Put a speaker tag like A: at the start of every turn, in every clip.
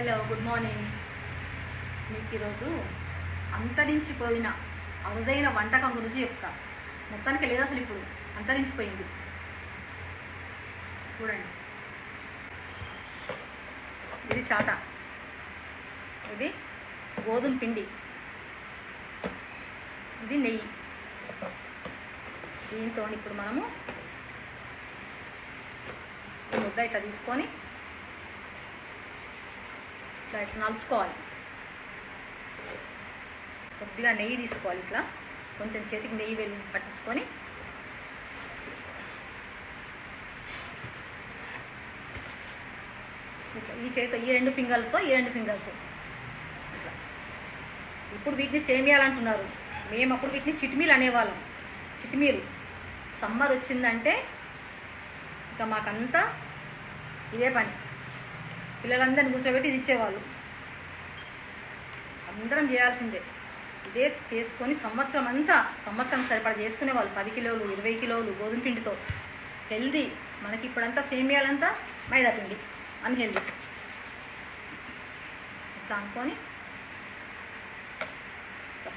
A: Hello good morning మీకు ఈరోజు అంతరించిపోయిన అరుదైన వంటకం గురించి చెప్తా. మొత్తానికి లేదు అసలు ఇప్పుడు. అంతరించిపోయింది. చూడండి. ఇది చాట. ఇది గోధుమ పిండి. ఇది నెయ్యి. దీంతో ఇప్పుడు మనము ఈ ముద్ద ఇట్లా తీసుకొని ఇట్లా ఇట్లా నలుచుకోవాలి. కొద్దిగా నెయ్యి తీసుకోవాలి ఇట్లా. కొంచెం చేతికి నెయ్యి వెళ్ళి పట్టించుకొని. ఇట్లా ఈ చేతితో ఈ రెండు ఫింగర్లతో ఈ రెండు ఫింగర్స్. ఇట్లా. ఇప్పుడు వీటిని సేమియాలంటున్నారు మేము అప్పుడు వీటిని చిటిమీలు అనేవాళ్ళం. చిట్మీలు. సమ్మర్ వచ్చిందంటే ఇక మాకంతా ఇదే పని. పిల్లలందరిని కూర్చోబెట్టి ఇది ఇచ్చేవాళ్ళు. అందరం చేయాల్సిందే. ఇదే చేసుకొని సంవత్సరం అంతా సంవత్సరం సరిపడా చేసుకునే వాళ్ళు పది కిలోలు ఇరవై కిలోలు గోధుమ పిండితో. హెల్దీ. మనకి ఇప్పుడంతా సేమియాలంతా మైదా పిండి. అన్హెల్దీ. ఇట్లా అనుకొని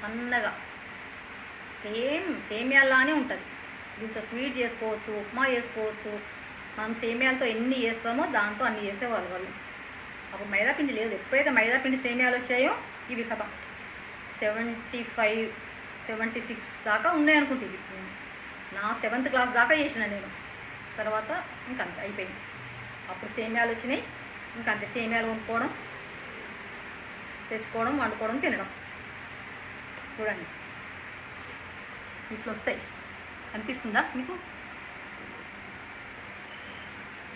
A: సన్నగా సేమ్ సేమియాలానే ఉంటుంది. దీంతో స్వీట్ చేసుకోవచ్చు ఉప్మా చేసుకోవచ్చు. మనం సేమియాలతో ఎన్ని చేస్తామో దాంతో అన్ని చేసేవాళ్ళు వాళ్ళు. అప్పుడు మైదా పిండి లేదు. ఎప్పుడైతే మైదా పిండి సేమియాలు వచ్చాయో ఇవి కథ. సెవెంటీ ఫైవ్ సెవెంటీ సిక్స్ దాకా ఉన్నాయి ఇవి. నా సెవెంత్ క్లాస్ దాకా చేసిన నేను. తర్వాత ఇంకంతే అయిపోయింది. అప్పుడు సేమియాలు వచ్చినాయి. ఇంకంతే సేమియాలు కొనుక్కోవడం తెచ్చుకోవడం వండుకోవడం తినడం. చూడండి. ఇట్లా వస్తాయి అనిపిస్తుందా మీకు?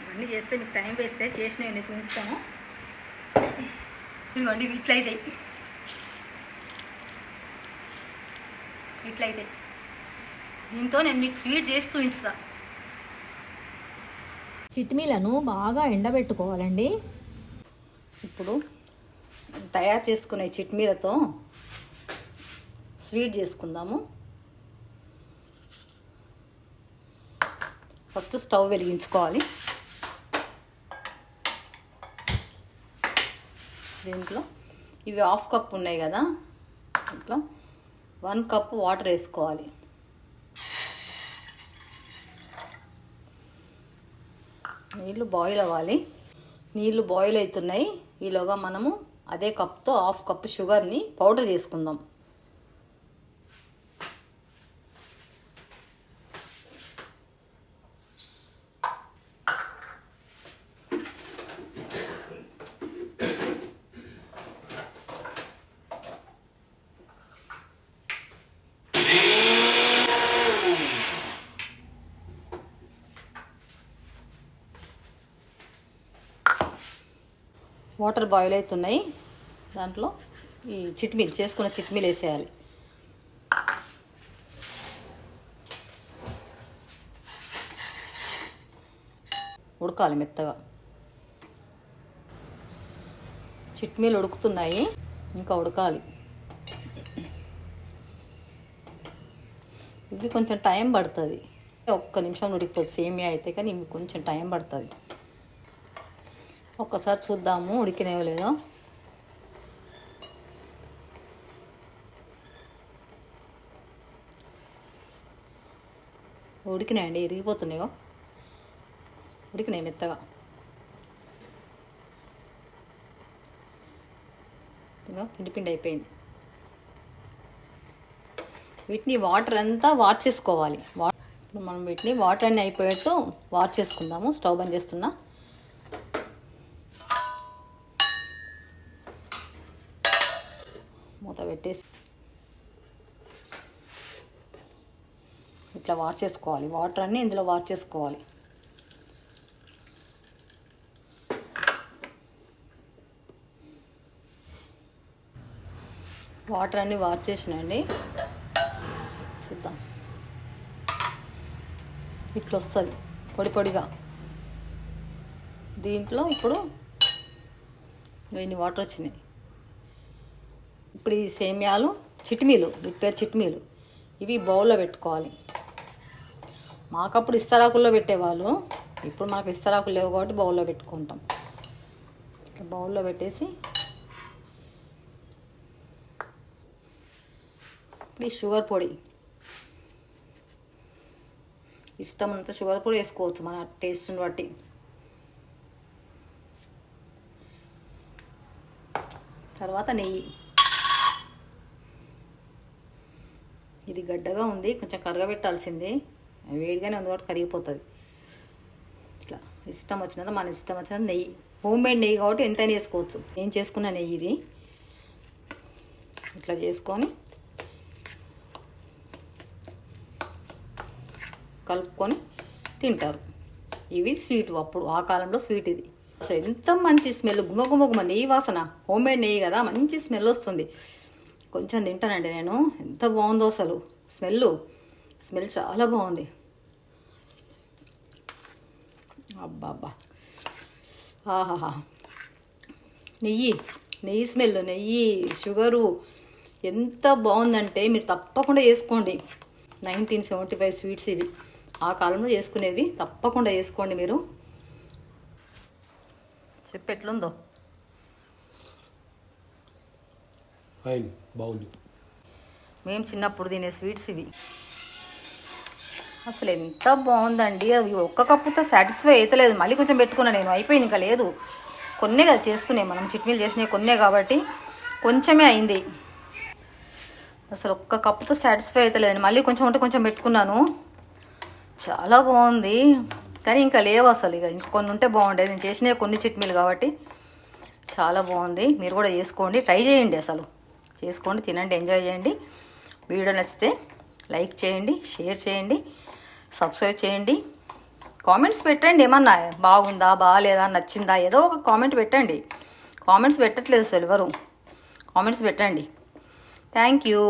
A: ఇవన్నీ చేస్తే మీకు టైం వేస్తే చేసినవి నేను చూపిస్తాను. ఇదిగోండి ఇవి ఇట్లా అవుతాయి ఇట్లా అవుతాయి దీంతో నేను మీకు స్వీట్ చేసి చూపిస్తా.
B: చిట్మీలను బాగా ఎండబెట్టుకోవాలండి.
A: ఇప్పుడు తయారు చేసుకునే చిట్మీలతో స్వీట్ చేసుకుందాము. ఫస్ట్ స్టవ్ వెలిగించుకోవాలి. దీంట్లో. ఇవి హాఫ్ కప్ ఉన్నాయి కదా దీంట్లో. వన్ కప్ వాటర్ వేసుకోవాలి. నీళ్ళు బాయిల్ అవ్వాలి. నీళ్ళు బాయిల్ అవుతున్నాయి. ఈలోగా మనము అదే కప్తో హాఫ్ కప్ షుగర్ని పౌడర్ చేసుకుందాం. వాటర్ బాయిల్ అవుతున్నాయి. దాంట్లో ఈ చిట్మీలు చేసుకున్న చిట్మీలు వేసేయాలి. ఉడకాలి మెత్తగా. చిట్మీలు ఉడుకుతున్నాయి. ఇంకా ఉడకాలి. ఇది కొంచెం టైం పడుతుంది. ఒక్క నిమిషం ఉడికిపోతుంది సేమియా అయితే కానీ ఇవి కొంచెం టైం పడుతుంది. ఒక్కసారి చూద్దాము ఉడికినేవో లేదో ఉడికినాయండి ఇరిగిపోతున్నాయో ఉడికినాయి మెత్తగా. పిండి పిండి అయిపోయింది. వీటిని వాటర్ అంతా వాష్ చేసుకోవాలి. వాటర్ మనం వీటిని వాటర్ అన్నీ అయిపోయేట్టు వాష్ చేసుకుందాము. స్టవ్ బంద్ చేస్తున్నా. మూత పెట్టేసి ఇట్లా వాష్ చేసుకోవాలి. వాటర్ అన్నీ ఇందులో వాష్ చేసుకోవాలి. వాటర్ అన్నీ వాష్ చేసినండి చూద్దాం. ఇట్లా వస్తుంది పొడి పొడిగా. దీంట్లో ఇప్పుడు ఇన్ని వాటర్ వచ్చినాయి. ఇప్పుడు ఈ సేమ్యాలు చిట్మీలు వీటి పేరు చిట్మీలు ఇవి బౌల్లో పెట్టుకోవాలి. మాకప్పుడు ఇస్తరాకుల్లో పెట్టేవాళ్ళు. ఇప్పుడు మాకు ఇస్తరాకులు లేవు కాబట్టి బౌల్లో పెట్టుకుంటాం. బౌల్లో పెట్టేసి ఇప్పుడు ఈ షుగర్ పొడి. ఇష్టం అంత షుగర్ పొడి వేసుకోవచ్చు మన టేస్ట్ని బట్టి. తర్వాత నెయ్యి. ఇది గడ్డగా ఉంది కొంచెం కరగబెట్టాల్సింది. వేడిగానే ఉంది కాబట్టి కరిగిపోతుంది. ఇట్లా ఇష్టం వచ్చినంత మన ఇష్టం వచ్చినంత నెయ్యి హోమ్ మేడ్ నెయ్యి కాబట్టి ఎంతైనా వేసుకోవచ్చు. నేను చేసుకున్న నెయ్యి ఇది. ఇట్లా చేసుకొని కలుపుకొని తింటారు. ఇవి స్వీట్ అప్పుడు ఆ కాలంలో స్వీట్ ఇది. అసలు ఎంత మంచి స్మెల్ గుమ గుమ గుమ నెయ్యి వాసన. హోమ్ మేడ్ నెయ్యి కదా మంచి స్మెల్ వస్తుంది. కొంచెం తింటానండి నేను. ఎంత బాగుందో అసలు. స్మెల్ స్మెల్ చాలా బాగుంది. అబ్బాబ్బా. ఆహాహా. నెయ్యి. నెయ్యి స్మెల్ నెయ్యి షుగరు. ఎంత బాగుందంటే మీరు తప్పకుండా చేసుకోండి నైన్టీన్ సెవెంటీ ఫైవ్ స్వీట్స్ ఇవి. ఆ కాలంలో చేసుకునేవి తప్పకుండా చేసుకోండి మీరు. చెప్పు ఎట్లుందో?
C: ఫైన్ బాగుంది.
A: మేము చిన్నప్పుడు తినే స్వీట్స్ ఇవి. అసలు ఎంత బాగుందండి అవి ఒక్క కప్పుతో సాటిస్ఫై అవుతలేదు మళ్ళీ కొంచెం పెట్టుకున్నా నేను అయిపోయింది ఇంకా లేదు. కొన్నే కదా చేసుకునే మనం చిట్మీలు చేసినవి కొన్నే కాబట్టి కొంచెమే అయింది. అసలు ఒక్క కప్పుతో సాటిస్ఫై అవుతలేదండి మళ్ళీ కొంచెం ఉంటే కొంచెం పెట్టుకున్నాను. చాలా బాగుంది. కానీ ఇంకా లేవు అసలు ఇక. ఇంక కొన్ని ఉంటే బాగుండేది. నేను చేసినవి కొన్ని చిట్మీలు కాబట్టి చాలా బాగుంది. మీరు కూడా చేసుకోండి. ట్రై చేయండి అసలు. చేసుకోండి తినండి ఎంజాయ్ చేయండి. వీడియో నచ్చితే లైక్ చేయండి షేర్ చేయండి సబ్స్క్రైబ్ చేయండి. కామెంట్స్ పెట్టండి ఏమన్నా బాగుందా బాగాలేదా నచ్చిందా ఏదో ఒక కామెంట్ పెట్టండి. కామెంట్స్ పెట్టట్లేదు అసలు ఎవరు? కామెంట్స్ పెట్టండి. Thank you.